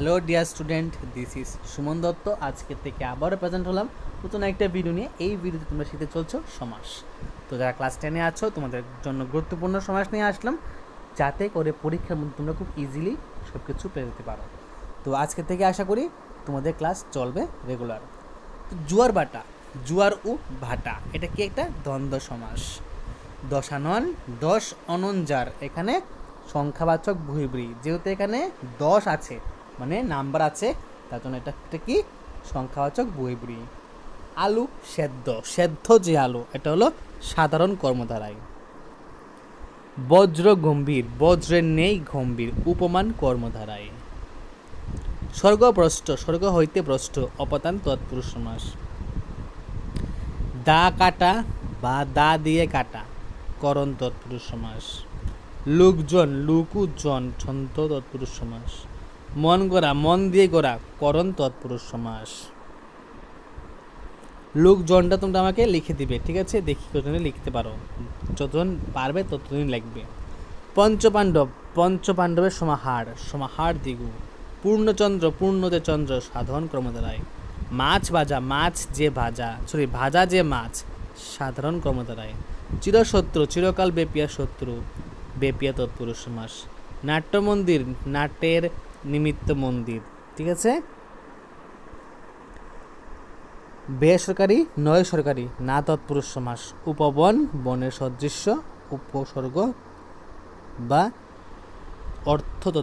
Hello dear student this is Suman Dutta. আজকে থেকে আবারও প্রেজেন্ট হলাম নতুন একটা ভিডিও নিয়ে। এই ভিডিওতে তোমরা শিখতে চলছো সমাস। তো যারা ক্লাস টেনে আছো, তোমাদের জন্য গুরুত্বপূর্ণ সমাস নিয়ে আসলাম। যাতে করে পরীক্ষার মধ্যে তোমরা খুব ইজিলি সব কিছু পেয়ে যেতে পারো। তো আজকে থেকে আশা করি তোমাদের ক্লাস চলবে রেগুলার জুয়ার বাটা, জুয়ার ও ভাটা, এটা কি একটা? দ্বন্দ্ব সমাস। দশানন, দশ অনঞ্জার, এখানে সংখ্যাবাচক ভুইব্রি যেহেতু এখানে দশ আছে মানে নাম্বার আছে, তার জন্য এটা একটা কি? সংখ্যাবাচক ভুইব্রি আলু সেদ্ধ সেদ্ধ যে আলু, এটা হলো সাধারণ কর্মধারায়। বজ্র গম্ভীর, বজ্রের নেই গম্ভীর, উপমান কর্মধারায়। স্বর্গভ্রষ্ট স্বর্গ হইতে ভ্রষ্ট, অপতান তৎপুরুষ সমাস। দা কাটা বা দা দিয়ে কাটা, করণ তৎপুরুষ সমাস। লোকজন, লুকুজন, ছন্দ তৎপুরুষ সমাস। মন গড়া, মন দিয়ে গড়া, করণ তৎপুরুষ সমাস। লোকজনটা তোমরা আমাকে লিখে দিবে, ঠিক আছে? দেখি কতদিনে লিখতে পারো। যতদিন পারবে ততদিন লিখবে। পঞ্চপাণ্ডব, পঞ্চপাণ্ডবের সমাহার সমাহার দিগু। পূর্ণচন্দ্র, পূর্ণতে চন্দ্র সাধারণ কর্মধারায়। মাছ ভাজা, মাছ যে ভাজা সরি ভাজা যে মাছ, সাধারণ কর্মধারায়। চিরশত্রু, চিরকাল বেপিয়া শত্রু, বেপিয়া তৎপুরুষ সমাস। নাট্য মন্দির নাটের নিমিত্ত মন্দির, ঠিক আছে? বেসরকারি নয় সরকারি না তৎপুরুষ সমাস উপবন, বনের সদৃশ্য, উপসর্গ বা অর্থ তৎ-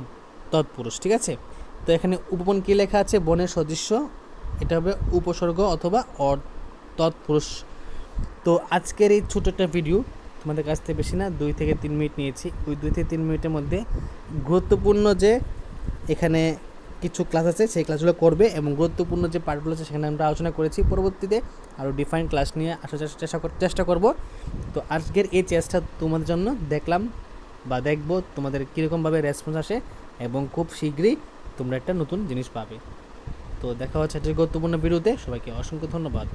তৎপুরুষ, ঠিক আছে? তো এখানে উপবন কী লেখা আছে? বনের সদৃশ্য, এটা হবে উপসর্গ অথবা তৎপুরুষ। তো আজকের এই ছোটো একটা ভিডিও তোমাদের কাছ থেকে বেশি না, দুই থেকে তিন মিনিট নিয়েছি। ওই দুই থেকে তিন মিনিটের মধ্যে গুরুত্বপূর্ণ যে এখানে কিছু ক্লাস আছে, সেই ক্লাসগুলো করবে এবং গুরুত্বপূর্ণ যে পার্টগুলো আছে, সেখানে আমরা আলোচনা করেছি পরবর্তীতে আরও ডিফাইন ক্লাস নিয়ে আসার চেষ্টা- চেষ্টা কর- চেষ্টা করব। তো আজকের এই চেষ্টা তোমাদের জন্য দেখলাম বা দেখব তোমাদের কীরকমভাবে রেসপন্স আসে এবং খুব শীঘ্রই তোমরা একটা নতুন জিনিস পাবে। তো দেখা হচ্ছে আজকের গুরুত্বপূর্ণ ভিডিওতে সবাইকে অসংখ্য ধন্যবাদ।